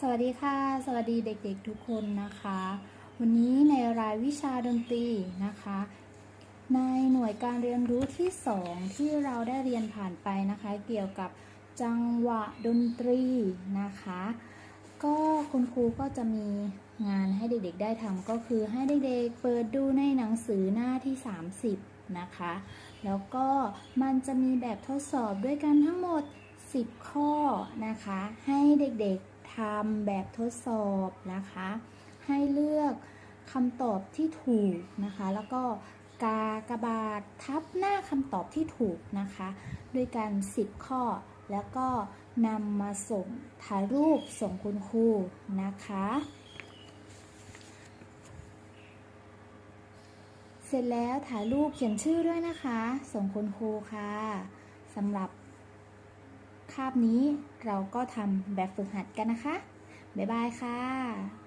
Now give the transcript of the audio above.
สวัสดีค่ะ สวัสดีเด็กๆทุกคนนะคะ วันนี้ในรายวิชาดนตรีนะคะ ในหน่วยการเรียนรู้ที่ 2 ที่เราได้เรียนผ่านไปนะคะ เกี่ยวกับจังหวะดนตรีนะคะ ก็คุณครูก็จะมีงานให้เด็กๆได้ทำก็คือให้เด็กๆเปิดดูในหนังสือหน้าที่ 30 นะคะ แล้วก็มันจะมีแบบทดสอบด้วยกันทั้งหมด 10 ข้อนะคะ ให้เด็กๆ ทำแบบทดสอบนะคะ ให้เลือกคำตอบที่ถูกนะคะ แล้วก็กากบาททับหน้าคำตอบที่ถูกนะคะ ด้วยกัน10 ข้อ แล้วก็นำมาส่งถ่ายรูปส่งคุณครูนะคะ เสร็จแล้วถ่ายรูปเขียนชื่อด้วยนะคะ ส่งคุณครูค่ะสำหรับ คาบนี้เราก็ทำแบบฝึกหัดกันนะคะ บ๊ายบายค่ะ